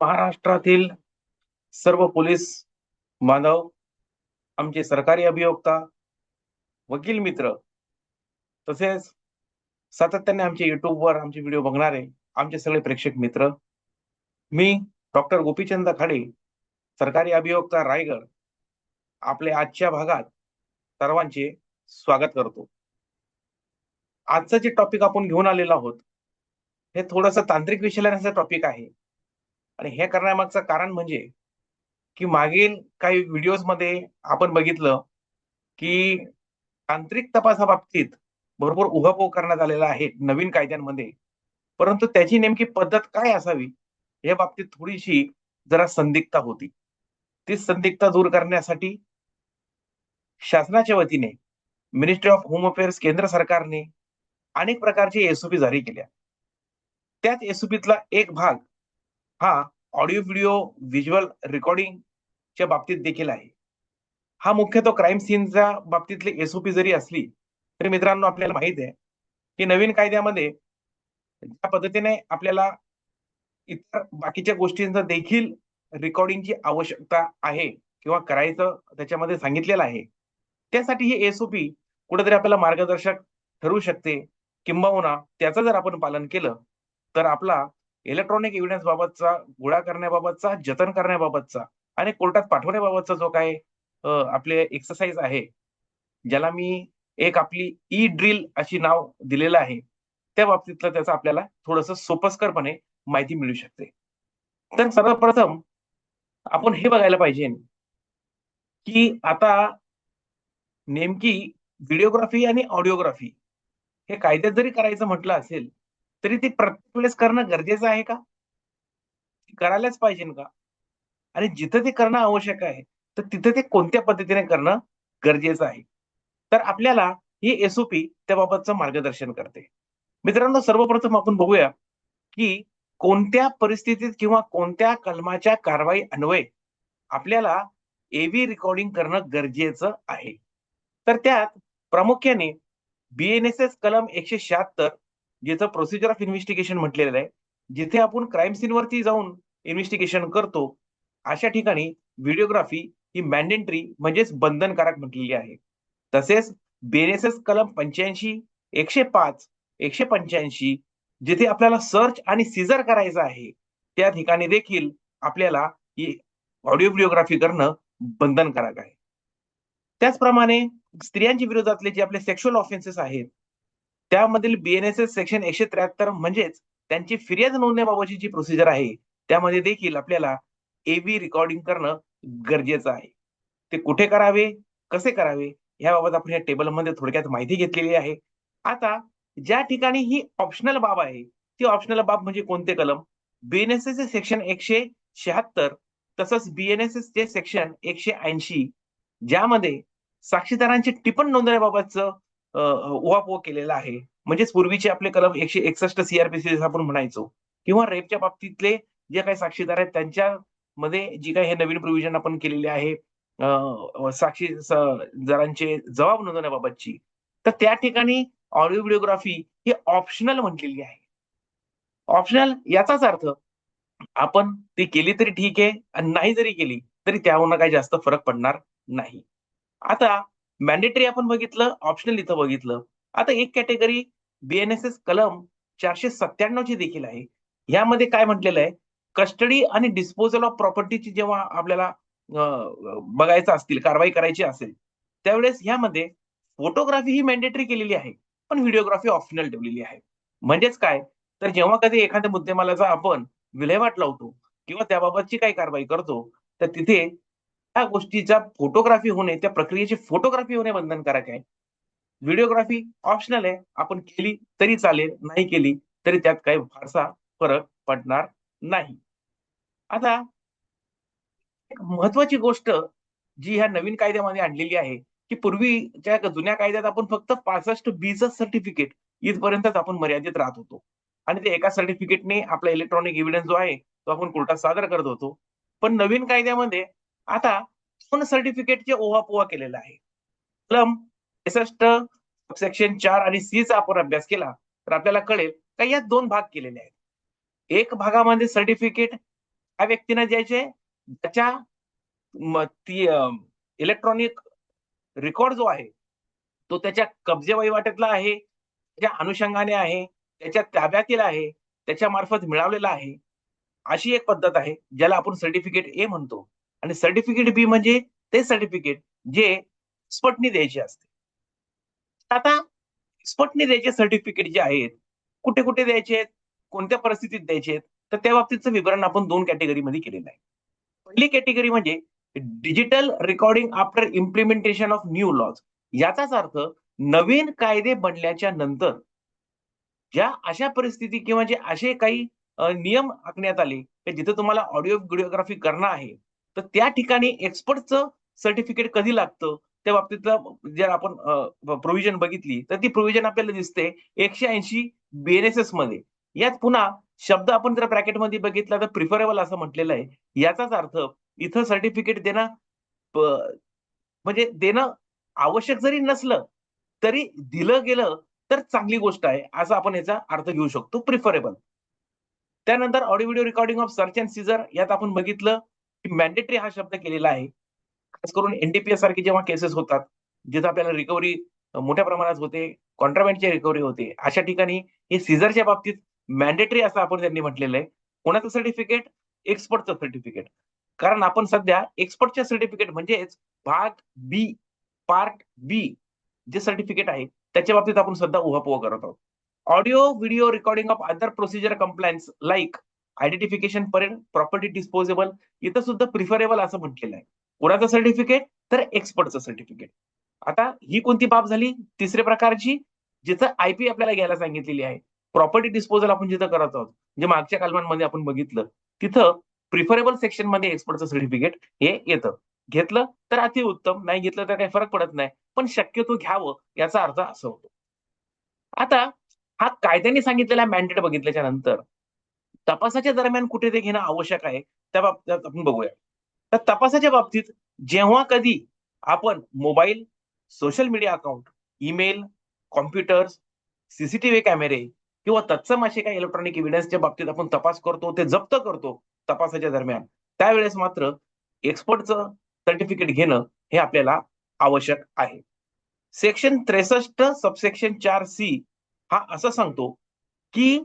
महाराष्ट्रातील सर्व पोलीस बांधव आमचे सरकारी अभियोक्ता वकील मित्र तसेच सातत्याने आमचे युट्यूबवर आमचे व्हिडिओ बघणारे आमचे सगळे प्रेक्षक मित्र मी डॉक्टर गोपीचंद खाडे सरकारी अभियोक्ता रायगड आपले आजच्या भागात सर्वांचे स्वागत करतो. आजचं जे टॉपिक आपण घेऊन आलेलो आहोत हे थोडस तांत्रिक विश्लेषणाचं टॉपिक आहे. आणि हे करण्यामागचं कारण म्हणजे की मागील काही व्हिडिओजमध्ये आपण बघितलं की तांत्रिक तपासाबाबतीत भरपूर उहापोह करण्यात आलेला आहे नवीन कायद्यांमध्ये. परंतु त्याची नेमकी पद्धत काय असावी या बाबतीत थोडीशी जरा संदिग्धता होती. ती संदिग्धता दूर करण्यासाठी शासनाच्या वतीने मिनिस्ट्री ऑफ होम अफेअर्स केंद्र सरकारने अनेक प्रकारचे एसओपी जारी केल्या. त्याच एसओपीतला एक भाग हा ऑडिओ व्हिडिओ व्हिज्युअल रेकॉर्डिंगच्या बाबतीत देखील आहे. हा मुख्यतः क्राईम सीनच्या बाबतीतली एसओपी जरी असली तरी मित्रांनो आपल्याला माहीत आहे की नवीन कायद्यामध्ये ज्या पद्धतीने आपल्याला इतर बाकीच्या गोष्टींचं देखील रेकॉर्डिंगची आवश्यकता आहे किंवा करायचं त्याच्यामध्ये सांगितलेलं आहे त्यासाठी ही एसओपी कुठेतरी आपल्याला मार्गदर्शक ठरू शकते किंबहुना त्याचं जर आपण पालन केलं तर आपला इलेक्ट्रॉनिक एव्हिडन्स बाबतचा गोळा करण्याबाबतचा जतन करण्याबाबतचा आणि कोर्टात पाठवण्याबाबतचा जो काय आपले एक्सरसाइज आहे ज्याला मी एक आपली ई ड्रिल अशी नाव दिलेलं आहे त्या बाबतीतलं त्याचं आपल्याला थोडस सोपस्करपणे माहिती मिळू शकते. तर सर्वप्रथम आपण हे बघायला पाहिजे की आता नेमकी व्हिडिओग्राफी आणि ऑडिओग्राफी हे कायद्यात जरी करायचं म्हटलं असेल तरी ते प्रत्येक वेळेस करणं गरजेचं आहे का? करायलाच पाहिजे का? आणि जिथं ते करणं आवश्यक आहे तर तिथं ते कोणत्या पद्धतीने करणं गरजेचं आहे? तर आपल्याला ही एसओपी त्याबाबतचं मार्गदर्शन करते. मित्रांनो सर्वप्रथम आपण बघूया की कोणत्या परिस्थितीत किंवा कोणत्या कलमाच्या कारवाई अन्वये आपल्याला एव्ही रेकॉर्डिंग करणं गरजेचं आहे. तर त्यात प्रामुख्याने बीएनएसएस कलम एकशे शहात्तर ज्याचं प्रोसिजर ऑफ इन्व्हेस्टिगेशन म्हटलेलं आहे जिथे आपण क्राईम सीनवरती जाऊन इन्व्हेस्टिगेशन करतो अशा ठिकाणी व्हिडिओग्राफी ही मॅन्डेटरी म्हणजेच बंधनकारक म्हटलेली आहे. तसेच बेनेसेस कलम पंच्याऐंशी एकशे पाच एकशे पंच्याऐंशी जिथे आपल्याला सर्च आणि सीझर करायचं आहे त्या ठिकाणी देखील आपल्याला ही ऑडिओ व्हिडिओग्राफी करणं बंधनकारक आहे. त्याचप्रमाणे स्त्रियांच्या विरोधातले जे आपले सेक्शुअल ऑफेन्सेस आहेत त्यामधील बीएनएसएस सेक्शन एकशे त्र्याहत्तर म्हणजेच त्यांची फिर्याद नोंदण्याबाबतची जी प्रोसिजर आहे त्यामध्ये देखील आपल्याला एबी रेकॉर्डिंग करणं गरजेचं आहे. ते कुठे करावे कसे करावे याबाबत आपण या टेबलमध्ये थोडक्यात माहिती घेतलेली आहे. आता ज्या ठिकाणी ही ऑप्शनल बाब आहे ती ऑप्शनल बाब म्हणजे कोणते कलम? बीएनएसएस सेक्शन एकशे शहात्तर तसंच बीएनएसएस चे सेक्शन एकशे ऐंशी ज्यामध्ये साक्षीदारांची टिपण नोंदवण्याबाबतचं उहापोह केलेला आहे. म्हणजेच पूर्वीचे आपले कलम एकशे एकसष्ट सीआरपीसी आपण म्हणायचो. किंवा रेपच्या बाबतीतले जे काही साक्षीदार आहेत त्यांच्या मध्ये जी काही हे नवीन प्रोव्हिजन आपण केलेले आहे साक्षी जरांचे जबाब नोंदवण्याबाबतची. तर त्या ठिकाणी ऑडिओ व्हिडिओग्राफी ही ऑप्शनल म्हटलेली आहे. ऑप्शनल याचाच अर्थ आपण ती केली तरी ठीक आहे आणि नाही जरी केली तरी त्याहून काही जास्त फरक पडणार नाही. आता मॅन्डेटरी आपण बघितलं ऑप्शनल इथं बघितलं. आता एक कॅटेगरी बीएनएसएस कलम चारशे सत्त्याण्णव ची देखील आहे. यामध्ये काय म्हटलेलं आहे? कस्टडी आणि डिस्पोजल ऑफ प्रॉपर्टीची जेव्हा आपल्याला बघायचं असतील कारवाई करायची असेल त्यावेळेस यामध्ये फोटोग्राफी ही मॅन्डेटरी केलेली आहे पण व्हिडिओग्राफी ऑप्शनल ठेवलेली आहे. म्हणजेच काय? तर जेव्हा कधी एखाद्या मुद्देमालाचा आपण विल्हेवाट लावतो किंवा त्याबाबतची काही कारवाई करतो तर तिथे ह्या गोष्टीचा फोटोग्राफी होणे त्या प्रक्रियेची फोटोग्राफी होणे बंधनकारक आहे. व्हिडिओग्राफी ऑप्शनल आहे. आपण केली तरी चालेल नाही केली तरी त्यात काही फारसा फरक पडणार नाही. आता एक महत्वाची गोष्ट जी ह्या नवीन कायद्यामध्ये आणलेली आहे की पूर्वीच्या जुन्या कायद्यात आपण फक्त पासष्ट बीच सर्टिफिकेट इथपर्यंतच आपण मर्यादित राहत होतो. आणि ते एका सर्टिफिकेटने आपला इलेक्ट्रॉनिक एव्हिडन्स जो आहे तो आपण कोर्टात सादर करत होतो. पण नवीन कायद्यामध्ये आता दोन सर्टिफिकेटचे ओहापोहा केलेला आहे. कलम त्रेसष्ट सेक्शन चार आणि सी चा आपण अभ्यास केला तर आपल्याला कळेल का यात दोन भाग केलेले आहेत. एक भागामध्ये सर्टिफिकेट त्या व्यक्तीने द्यायचे त्याच्या इलेक्ट्रॉनिक रेकॉर्ड जो आहे तो त्याच्या कब्जे वहिवाटातला आहे त्याच्या अनुषंगाने आहे त्याच्या ताब्यातील आहे त्याच्या मार्फत मिळवलेला आहे. अशी एक पद्धत आहे ज्याला आपण सर्टिफिकेट ए म्हणतो. आणि सर्टिफिकेट बी म्हणजे ते सर्टिफिकेट जे एक्सपर्टनी द्यायचे असते. आता एक्सपर्टनी द्यायचे सर्टिफिकेट जे आहेत कुठे कुठे द्यायचे आहेत कोणत्या परिस्थितीत द्यायचे आहेत तर त्या बाबतीतचं विवरण आपण दोन कॅटेगरीमध्ये केलेलं आहे. पहिली कॅटेगरी म्हणजे digital recording after implementation of new laws याचाच अर्थ नवीन कायदे बनल्याच्या नंतर ज्या अशा परिस्थिती किंवा जे असे काही नियम आखण्यात आले की जिथे तुम्हाला ऑडिओ व्हिडिओग्राफी करणं आहे तर त्या ठिकाणी एक्सपर्टचं सर्टिफिकेट कधी लागतं? त्या बाबतीतलं जर आपण प्रोव्हिजन बघितली तर ती प्रोव्हिजन आपल्याला दिसते एकशे ऐंशी बीएनएसएसमध्ये. यात पुन्हा शब्द आपण जर ब्रॅकेटमध्ये बघितला तर प्रिफरेबल असं म्हटलेलं आहे. याचाच अर्थ इथं सर्टिफिकेट देणं म्हणजे देणं आवश्यक जरी नसलं तरी दिलं गेलं तर चांगली गोष्ट आहे असा आपण याचा अर्थ घेऊ शकतो. प्रिफरेबल त्यानंतर audio video recording of search and seizure यात आपण बघितलं की मॅन्डेटरी हा शब्द केलेला आहे. खास करून एनडीपीएस सारखे जेव्हा केसेस होतात जिथं आपल्याला रिकव्हरी मोठ्या प्रमाणात होते कॉन्ट्राबँडची रिकव्हरी होते अशा ठिकाणी हे सीझरच्या बाबतीत मॅन्डेटरी असं आपण त्यांनी म्हटलेलं आहे. कोणाचं सर्टिफिकेट एक्सपर्टचं सर्टिफिकेट कारण आपण सध्या एक्सपर्टचे सर्टिफिकेट म्हणजेच भाग बी पार्ट बी जे सर्टिफिकेट आहे त्याच्या बाबतीत आपण सध्या उहापोह करत आहोत. Audio video recording of other procedure compliance like identification पर्यंत प्रॉपर्टी डिस्पोजेबल इथं सुद्धा प्रिफरेबल असं म्हटलेलं आहे. कोणाचं सर्टिफिकेट तर एक्सपर्टचं सर्टिफिकेट आता ही कोणती बाब झाली? तिसऱ्या प्रकारची जिथं आयपी आपल्याला घ्यायला सांगितलेली आहे. प्रॉपर्टी डिस्पोजल आपण जिथं करत आहोत जे मागच्या कलमांमध्ये आपण बघितलं तिथं प्रिफरेबल सेक्शनमध्ये एक्सपर्टचं सर्टिफिकेट हे येतं. घेतलं तर अतिउत्तम नाही घेतलं तर काही फरक पडत नाही पण शक्यतो घ्यावं याचा अर्थ असं होतो. आता हा कायद्याने सांगितलेला मॅन्डेट बघितल्याच्या नंतर तपासाच्या दरम्यान कुठे ते घेणं आवश्यक आहे त्या बाबतीत आपण बघूया. तर तपासाच्या बाबतीत जेव्हा कधी आपण mobile social media account email computers CCTV कॅमेरे किंवा तत्सम असे काही इलेक्ट्रॉनिक एव्हिडन्सच्या बाबतीत आपण तपास करतो ते जप्त करतो तपासाच्या दरम्यान त्यावेळेस मात्र एक्सपर्टचं सर्टिफिकेट घेणं हे आपल्याला आवश्यक आहे. सेक्शन त्रेसष्ट सबसेक्शन चार सी हा असं सांगतो की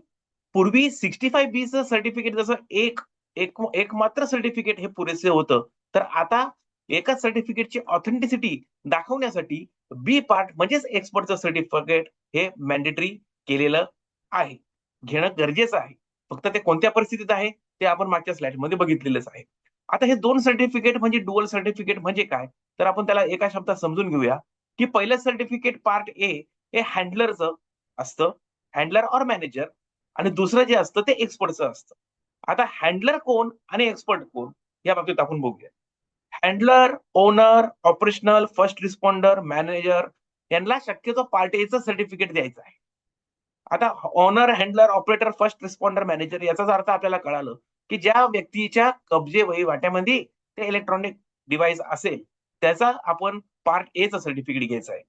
पूर्वी सिक्स्टी फाय बीचं सर्टिफिकेट जसं एक एक एक मात्र सर्टिफिकेट हे पुरेसे होतं. तर आता एकाच सर्टिफिकेटची ऑथेंटिसिटी दाखवण्यासाठी बी पार्ट म्हणजेच एक्सपर्टचं सर्टिफिकेट हे मॅन्डेटरी केलेलं आहे. घेणं गरजेचं आहे. फक्त ते कोणत्या परिस्थितीत आहे ते आपण मागच्या स्लाइड बघितलेलंच आहे. आता हे दोन सर्टिफिकेट म्हणजे डुअल सर्टिफिकेट म्हणजे काय? तर आपण त्याला एका शब्दात समजून घेऊया की पहिलं सर्टिफिकेट पार्ट ए हे हँडलरचं असतं. हँडलर और मॅनेजर आणि दुसरं जे असतं ते एक्सपर्टचं असतं. आता हँडलर कोण आणि एक्सपर्ट कोण या बाबतीत आपण बघूया. Handler owner operational first responder manager यांना शक्यतो पार्ट एचं सर्टिफिकेट द्यायचं आहे. आता owner handler operator first responder manager याचाच अर्थ आपल्याला कळालं की ज्या व्यक्तीच्या कब्जे वहिवाट्यामध्ये ते इलेक्ट्रॉनिक डिव्हाइस असेल त्याचा आपण पार्ट ए चं सर्टिफिकेट घ्यायचं आहे.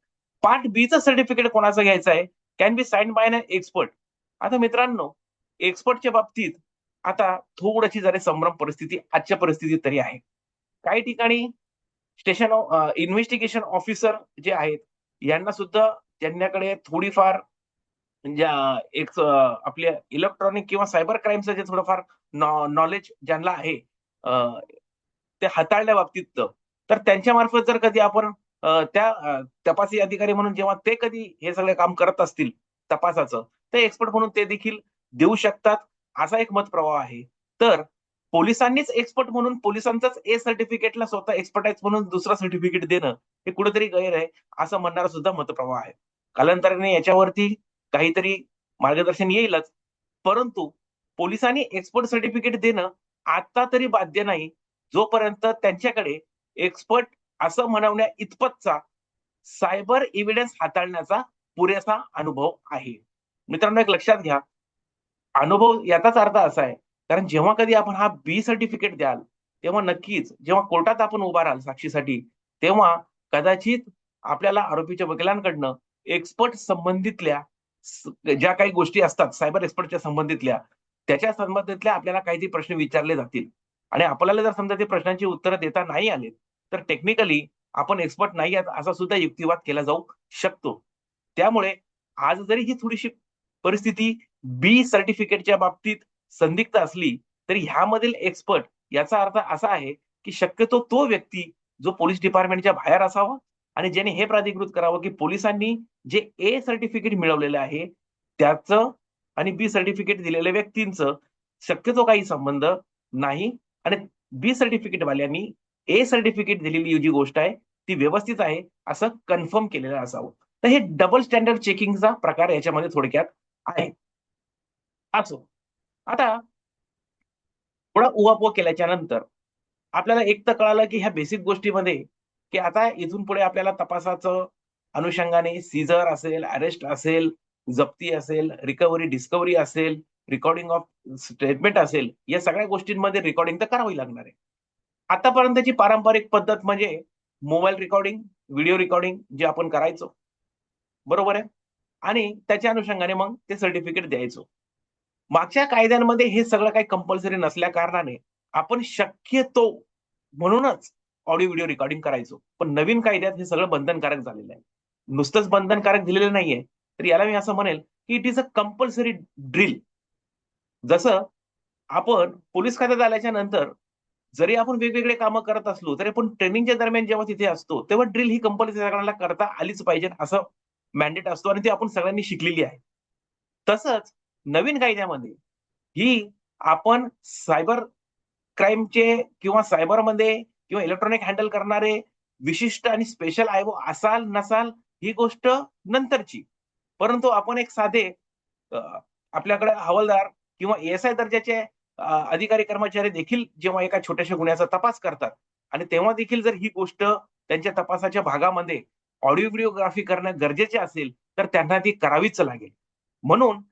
पार्ट बीचं सर्टिफिकेट कोणाचं घ्यायचं आहे? Can be sign by an expert आता मित्रांनो एक्सपर्टच्या बाबतीत आता थोडीशी जरी संभ्रम परिस्थिती आजच्या परिस्थितीत तरी आहे. काही ठिकाणी स्टेशन इन्व्हेस्टिगेशन ऑफिसर जे आहेत यांना सुद्धा त्यांच्याकडे थोडीफार म्हणजे एक आपल्या इलेक्ट्रॉनिक किंवा सायबर क्राईमचं जे थोडंफार नॉलेज ज्यांना आहे ते हाताळल्या बाबतीत तर त्यांच्या मार्फत जर कधी आपण त्या तपासी अधिकारी म्हणून जेव्हा ते कधी हे सगळे काम करत असतील तपासाचं ते एक्सपर्ट म्हणून ते देखील देऊ शकतात. असा एक मत प्रवाह आहे. तर पोलिसांनीच एक्सपर्ट म्हणून पोलिसांचाच ए सर्टिफिकेटला स्वतः एक्सपर्टाईज म्हणून दुसरा सर्टिफिकेट देणं हे कुठेतरी गैर आहे असं म्हणणारा सुद्धा मतप्रवाह आहे. कालांतराने याच्यावरती काहीतरी मार्गदर्शन येईलच. परंतु पोलिसांनी एक्सपर्ट सर्टिफिकेट देणं आता तरी बाध्य नाही. जोपर्यंत त्यांच्याकडे एक्सपर्ट असं म्हणवण्या इतपतचा सायबर इव्हिडन्स हाताळण्याचा पुरेसा अनुभव आहे. मित्रांनो एक लक्षात घ्या. अनुभव याचाच अर्थ असा आहे कारण जेव्हा कधी आपण हा बी सर्टिफिकेट द्याल तेव्हा नक्कीच जेव्हा कोर्टात आपण उभा राहाल साक्षीसाठी तेव्हा कदाचित आपल्याला आरोपीच्या वकिलांकडनं एक्सपर्ट संबंधितल्या ज्या काही गोष्टी असतात सायबर एक्सपर्टच्या संबंधितल्या त्याच्या संबंधितल्या आपल्याला काही प्रश्न विचारले जातील. आणि आपल्याला जर समजा ते प्रश्नांची उत्तरं देता नाही आले तर टेक्निकली आपण एक्सपर्ट नाही आहात असा सुद्धा युक्तिवाद केला जाऊ शकतो. त्यामुळे आज जरी ही थोडीशी परिस्थिती बी सर्टिफिकेटच्या बाबतीत संदिग्ध असली तरी ह्यामधील एक्सपर्ट याचा अर्थ असा आहे की शक्यतो तो व्यक्ती जो पोलीस डिपार्टमेंटच्या बाहेर असावा आणि ज्याने हे प्राधिकृत करावं की पोलिसांनी जे ए सर्टिफिकेट मिळवलेलं आहे त्याचं आणि बी सर्टिफिकेट दिलेल्या व्यक्तींचं शक्यतो काही संबंध नाही. आणि बी सर्टिफिकेट वाल्यांनी ए सर्टिफिकेट दिलेली जी गोष्ट आहे ती व्यवस्थित आहे असं कन्फर्म केलेलं असावं. तर हे डबल स्टँडर्ड चेकिंगचा प्रकार याच्यामध्ये थोडक्यात आहे. असो. आता थोडा उहापोह केल्याच्यानंतर आपल्याला एक तर कळालं की ह्या बेसिक गोष्टीमध्ये की आता इथून पुढे आपल्याला तपासाचं अनुषंगाने सीझर असेल अरेस्ट असेल जप्ती असेल रिकव्हरी डिस्कव्हरी असेल रेकॉर्डिंग ऑफ स्टेटमेंट असेल या सगळ्या गोष्टींमध्ये रेकॉर्डिंग तर करावी लागणार आहे. आतापर्यंतची पारंपरिक पद्धत म्हणजे मोबाईल रेकॉर्डिंग व्हिडिओ रेकॉर्डिंग जे आपण करायचो. बरोबर आहे? आणि त्याच्या अनुषंगाने मग ते सर्टिफिकेट द्यायचो. मागच्या कायद्यांमध्ये हे सगळं काही कंपल्सरी नसल्या कारणाने आपण शक्यतो म्हणूनच ऑडिओ व्हिडिओ रेकॉर्डिंग करायचो. पण नवीन कायद्यात हे सगळं बंधनकारक झालेलं आहे. नुसतंच बंधनकारक दिलेलं नाहीये. तर याला मी असं म्हणेल की it is a compulsory drill जसं आपण पोलीस खात्यात आल्याच्यानंतर जरी आपण वेगवेगळे कामं करत असलो तरी आपण ट्रेनिंगच्या दरम्यान जेव्हा तिथे असतो तेव्हा ड्रिल ही कंपल्सरी सगळ्यांना करता आलीच पाहिजे असं मॅन्डेट असतो आणि ती आपण सगळ्यांनी शिकलेली आहे. तसंच नवीन कायद्यामध्ये ही आपण सायबर क्राईमचे किंवा सायबरमध्ये किंवा इलेक्ट्रॉनिक हँडल करणारे विशिष्ट आणि स्पेशल आय असाल नसाल ही गोष्ट नंतरची. परंतु आपण एक साधे आपल्याकडे हवालदार किंवा एस आय दर्जाचे अधिकारी कर्मचारी देखील जेव्हा एका छोट्याशा गुन्ह्याचा तपास करतात आणि तेव्हा देखील जर ही गोष्ट त्यांच्या तपासाच्या भागामध्ये ऑडिओ व्हिडिओग्राफी करणं गरजेचे असेल तर त्यांना ती करावीच लागेल. म्हणून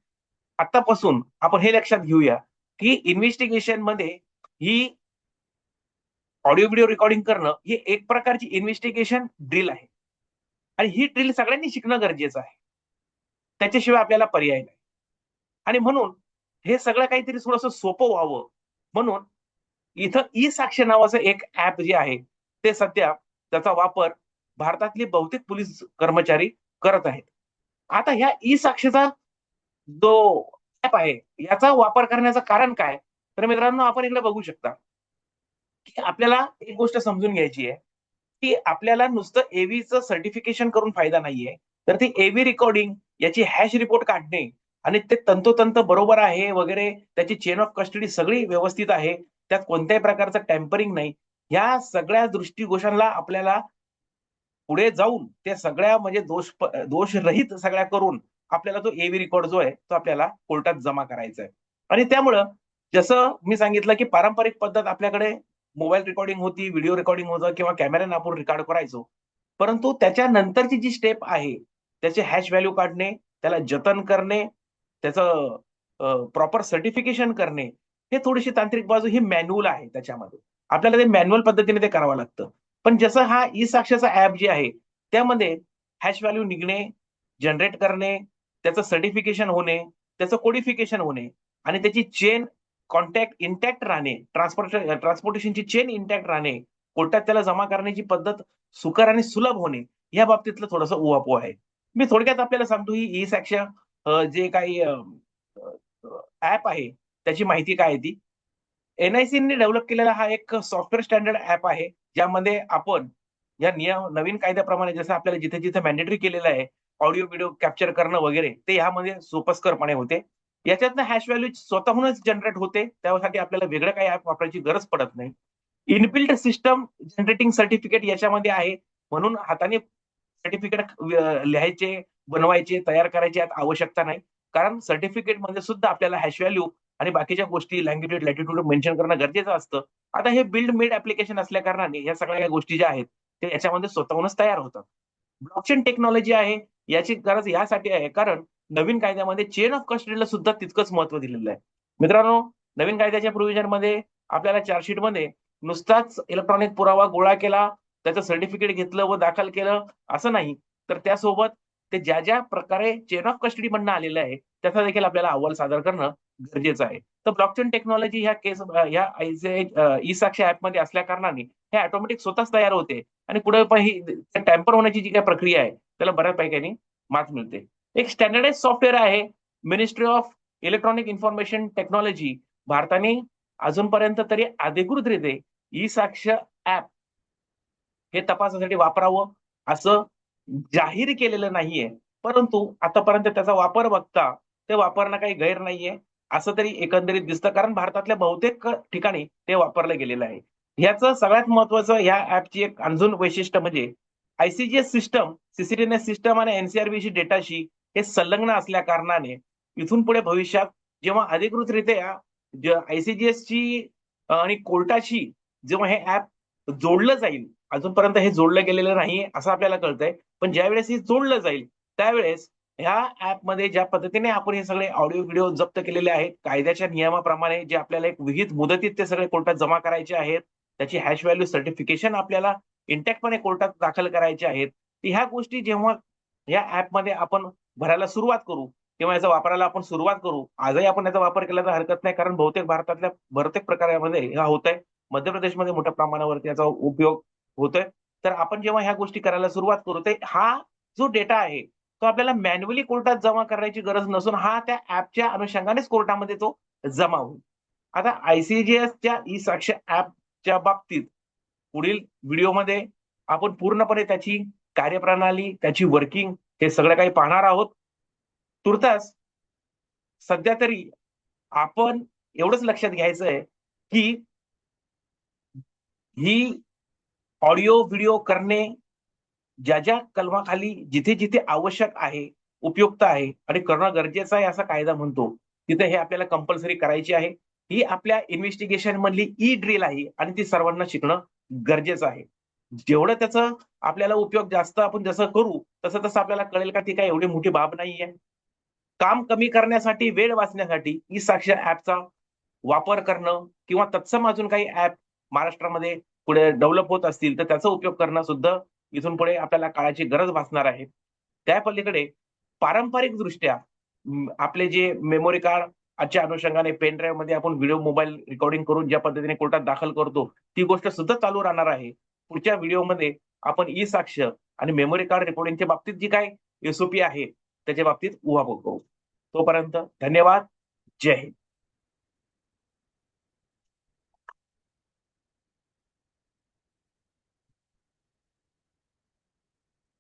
आतापासून आपण हे लक्षात घेऊया की इन्व्हेस्टिगेशनमध्ये ही ऑडिओ व्हिडिओ रेकॉर्डिंग करणं ही एक प्रकारची इन्व्हेस्टिगेशन ड्रिल आहे. आणि ही ड्रिल सगळ्यांनी शिकणं गरजेचं आहे. त्याच्याशिवाय आपल्याला पर्याय नाही. आणि म्हणून हे सगळं काहीतरी थोडस सोपं व्हावं. म्हणून इथं ई साक्ष नावाचं एक ऍप जे आहे ते सध्या त्याचा वापर भारतातले बहुतेक पोलीस कर्मचारी करत आहेत. आता ह्या ई साक्षीचा जो ऍप आहे याचा वापर करण्याचं कारण काय? तर मित्रांनो आपण इकडे बघू शकता की आपल्याला एक गोष्ट समजून घ्यायची आहे की आपल्याला नुसतं एव्हीचं सर्टिफिकेशन करून फायदा नाहीये. तर ती एव्ही रेकॉर्डिंग याची हॅश रिपोर्ट काढणे आणि ते तंतोतंत बरोबर आहे वगैरे त्याची चेन ऑफ कस्टडी सगळी व्यवस्थित आहे त्यात कोणत्याही प्रकारचं टॅम्परिंग नाही या सगळ्या दृष्टिकोशांना आपल्याला पुढे जाऊन त्या सगळ्या म्हणजे दोष दोषरहित सगळ्या करून आपल्याला तो एव्ही रेकॉर्ड जो आहे तो आपल्याला कोर्टात जमा करायचा आहे आणि त्यामुळं जसं मी सांगितलं की पारंपरिक पद्धत आपल्याकडे मोबाईल रेकॉर्डिंग होती व्हिडिओ रेकॉर्डिंग होतं किंवा कॅमेऱ्याने आपण रेकॉर्ड करायचो. परंतु त्याच्यानंतरची जी स्टेप आहे त्याचे हॅश व्हॅल्यू काढणे त्याला जतन करणे त्याचं प्रॉपर सर्टिफिकेशन करणे हे थोडीशी तांत्रिक बाजू ही मॅन्युअल आहे त्याच्यामध्ये. आपल्याला ते मॅन्युअल पद्धतीने ते करावं लागतं. पण जसं हा ई साक्षाचा ऍप जे आहे त्यामध्ये हॅश व्हॅल्यू निघणे जनरेट करणे त्याचं सर्टिफिकेशन होणे त्याचं कोडिफिकेशन होणे आणि त्याची चेन कॉन्टॅक्ट इंटॅक्ट राहणे ट्रान्सपोर्ट ट्रान्सपोर्टेशनची चेन इंटॅक्ट राहणे कोर्टात त्याला जमा करण्याची पद्धत सुकर आणि सुलभ होणे या बाबतीतलं थोडंसं उहापोह आहे. मी थोडक्यात आपल्याला सांगतो ही ई साक्ष जे काही ऍप आहे त्याची माहिती काय आहे ती? एनआयसीने डेव्हलप केलेला हा एक सॉफ्टवेअर स्टँडर्ड ऍप आहे ज्यामध्ये आपण या नियम नवीन कायद्याप्रमाणे जसं आपल्याला जिथे जिथे मॅन्डेटरी केलेलं आहे ऑडिओ व्हिडिओ कॅप्चर करणं वगैरे ते यामध्ये सोपस्करपणे होते. याच्यातनं हॅश व्हॅल्यू स्वतःहूनच जनरेट होते त्यासाठी आपल्याला वेगळं काही ऍप वापरायची गरज पडत नाही. इनबिल्ट सिस्टम जनरेटिंग सर्टिफिकेट याच्यामध्ये आहे म्हणून हाताने सर्टिफिकेट लिहायचे बनवायचे तयार करायचे यात आवश्यकता नाही. कारण सर्टिफिकेटमध्ये सुद्धा आपल्याला हॅश व्हॅल्यू आणि बाकीच्या गोष्टी लँग्वेज लॅटिट्यूड मेन्शन करणं गरजेचं असतं. आता हे बिल्ड मेड ऍप्लिकेशन असल्या कारणाने या सगळ्या गोष्टी ज्या आहेत ते याच्यामध्ये स्वतःहूनच तयार होतात. ब्लॉकचेन टेक्नॉलॉजी आहे याची गरज यासाठी आहे कारण नवीन कायद्यामध्ये चेन ऑफ कस्टडीला सुद्धा तितकंच महत्त्व दिलेलं आहे. मित्रांनो नवीन कायद्याच्या प्रोव्हिजनमध्ये आपल्याला चार्जशीटमध्ये नुसताच इलेक्ट्रॉनिक पुरावा गोळा केला त्याचं सर्टिफिकेट घेतलं व दाखल केलं असं नाही. तर त्यासोबत ते ज्या ज्या प्रकारे चेन ऑफ कस्टडी म्हणणं आलेलं आहे त्याचा देखील आपल्याला अहवाल सादर करणं गरजेचं आहे. तर ब्लॉकचेन टेक्नॉलॉजी ह्या केस ह्या ई साक्ष ऍपमध्ये असल्या कारणाने हे ऑटोमॅटिक स्वतःच तयार होते आणि पुढे पण ही टॅम्पर होण्याची जी काही प्रक्रिया आहे त्याला बऱ्यापैकी मात मिळते. एक स्टँडर्डाइज सॉफ्टवेअर आहे ministry of electronic information technology भारताने अजूनपर्यंत तरी अधिकृतरित्या ई साक्ष ऍप हे तपासासाठी वापरावं असं जाहीर केलेलं नाहीये. परंतु आतापर्यंत त्याचा वापर बघता ते वापरणं काही गैर नाहीये. असं तरी एकंदरीत दिसतं कारण भारतातल्या बहुतेक ठिकाणी ते वापरलं गेलेलं आहे. ह्याचं सगळ्यात महत्वाचं ह्या ऍपची एक अजून वैशिष्ट्य म्हणजे आयसीजीएस सिस्टम सीसीटीएनएस सिस्टम आणि एनसीआरबीची डेटाशी हे संलग्न असल्या कारणाने इथून पुढे भविष्यात जेव्हा अधिकृतरित्या आयसीजीएस ची आणि कोर्टाशी जेव्हा हे ऍप जोडलं जाईल अजूनपर्यंत हे जोडलं गेलेलं नाहीये असं आपल्याला कळतंय. पण ज्यावेळेस हे जोडलं जाईल त्यावेळेस ह्या ऍपमध्ये ज्या पद्धतीने आपण हे सगळे ऑडिओ व्हिडिओ जप्त केलेले आहेत कायद्याच्या नियमाप्रमाणे जे आपल्याला एक विहित मुदतीत ते सगळे कोर्टात जमा करायचे आहेत त्याची हॅश व्हॅल्यू सर्टिफिकेशन आपल्याला इंटॅक्टपणे कोर्टात दाखल करायचे आहेत ह्या गोष्टी जेव्हा या ऍपमध्ये आपण भरायला सुरुवात करू किंवा याचा वापरायला आपण सुरुवात करू आजही आपण याचा वापर केला तर हरकत नाही कारण बहुतेक भारतातल्या बहुतेक प्रकारामध्ये हा होत आहे मध्य प्रदेशमध्ये मोठ्या प्रमाणावरती याचा उपयोग होतोय. तर आपण जेव्हा ह्या गोष्टी करायला सुरुवात करू ते हा जो डेटा आहे तो आपल्याला मॅन्युअली कोर्टात जमा करायची गरज नसून हा त्या ऍपच्या अनुषंगानेच कोर्टामध्ये तो जमा होईल. आता आयसीजीएसच्या ई साक्ष ऍपच्या बाबतीत पुढील व्हिडिओमध्ये आपण पूर्णपणे त्याची कार्यप्रणाली त्याची वर्किंग हे सगळं काही पाहणार आहोत. तुर्तास सध्या तरी आपण एवढंच लक्षात घ्यायचं आहे की ही ऑडिओ व्हिडिओ करणे ज्या ज्या कलमाखाली जिथे जिथे आवश्यक आहे उपयुक्त आहे आणि करणं गरजेचं आहे असा कायदा म्हणतो तिथे हे आपल्याला कंपल्सरी करायची आहे. ही आपल्या इन्व्हेस्टिगेशन मधली ई ड्रिल आहे आणि ती सर्वांना शिकणं गरजेचं आहे. जेवढं त्याचा आपल्याला उपयोग जास्त आपण जसं करू तसं तसं आपल्याला कळेल का ती काय एवढी मोठी बाब नाहीये. काम कमी करण्यासाठी वेळ वाचण्यासाठी ई साक्ष ऍपचा वापर करणं किंवा तत्सम अजून काही ऍप महाराष्ट्रामध्ये पुढे डेव्हलप होत असतील तर त्याचा उपयोग करणं सुद्धा इथून पुढे आपल्याला काळाची गरज भासणार आहे. त्या पलीकडे पारंपरिक दृष्ट्या आपले जे मेमोरी कार्ड आजच्या अनुषंगाने पेन ड्राईव्हमध्ये आपण व्हिडिओ मोबाईल रेकॉर्डिंग करून ज्या पद्धतीने कोर्टात दाखल करतो ती गोष्ट सुद्धा चालू राहणार आहे. पुढच्या व्हिडिओमध्ये आपण ई साक्ष आणि मेमोरी कार्ड रेकॉर्डिंगच्या बाबतीत जी काय एसओपी आहे त्याच्या बाबतीत उभा करू तोपर्यंत धन्यवाद. जय हिंद.